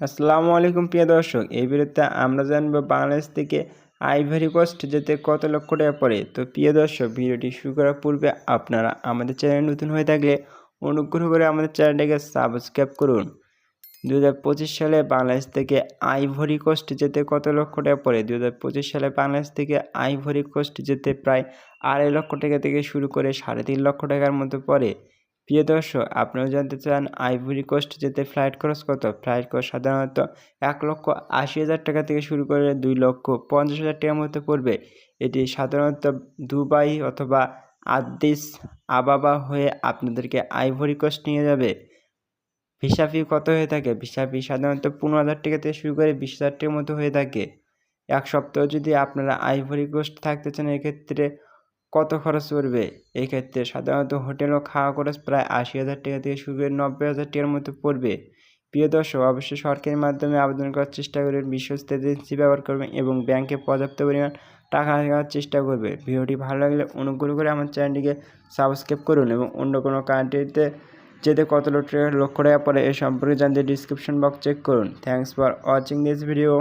আসসালামু আলাইকুম, প্রিয় দর্শক। এই ভিডিওতে আমরা জানব বাংলাদেশ থেকে আইভরি কোস্ট যেতে কত লক্ষ টাকা পড়ে। তো প্রিয় দর্শক, ভিডিওটি শুরু করার পূর্বে আপনারা আমাদের চ্যানেল নতুন হয়ে থাকলে অনুগ্রহ করে আমাদের চ্যানেলটাকে সাবস্ক্রাইব করুন। দু হাজার পঁচিশ সালে বাংলাদেশ থেকে আইভরি কোস্ট যেতে কত লক্ষ টাকা পড়ে? দু হাজার পঁচিশ সালে বাংলাদেশ থেকে আইভরি কোস্ট যেতে প্রায় আড়াই লক্ষ টাকা থেকে শুরু করে সাড়ে তিন লক্ষ টাকার মতো পড়ে। প্রিয় দর্শক আপনিও জানতে চান আইভরি কোস্ট যেতে ফ্লাইট খরচ কত? ফ্লাইট খরচ সাধারণত এক লক্ষ আশি হাজার টাকা থেকে শুরু করে দুই লক্ষ পঞ্চাশ হাজার টাকার মধ্যে পড়বে। এটি সাধারণত দুবাই অথবা আদিস আবাবা হয়ে আপনাদেরকে আইভরি কোস্ট নিয়ে যাবে। ভিসা ফি কত হয়ে থাকে? ভিসা ফি সাধারণত পনেরো হাজার টাকা থেকে শুরু করে বিশ হাজার টাকার মতো হয়ে থাকে। এক সপ্তাহ যদি আপনারা আইভরি কোস্ট থাকতে চান, এক্ষেত্রে কত খরচ পড়বে? এই ক্ষেত্রে সাধারণত হোটেল ও খাওয়া খরচ প্রায় আশি হাজার টাকা থেকে শুরু করে নব্বই হাজার টাকার মতো পড়বে। প্রিয় দর্শক, অবশ্যই সরকারের মাধ্যমে আবেদন করার চেষ্টা করবেন, বিশ্বস্ত এজেন্সি ব্যবহার করবেন এবং ব্যাংকে পর্যাপ্ত পরিমাণ টাকা রাখার চেষ্টা করবে। ভিডিওটি ভালো লাগলে অনুগ্রহ করে আমার চ্যানেলটিকে সাবস্ক্রাইব করুন এবং অন্য কোনো কান্ট্রিতে যেতে কত লক্ষ টাকা পড়ে এ সম্পর্কে জানতে ডিসক্রিপশন বক্স চেক করুন। Thanks for watching this video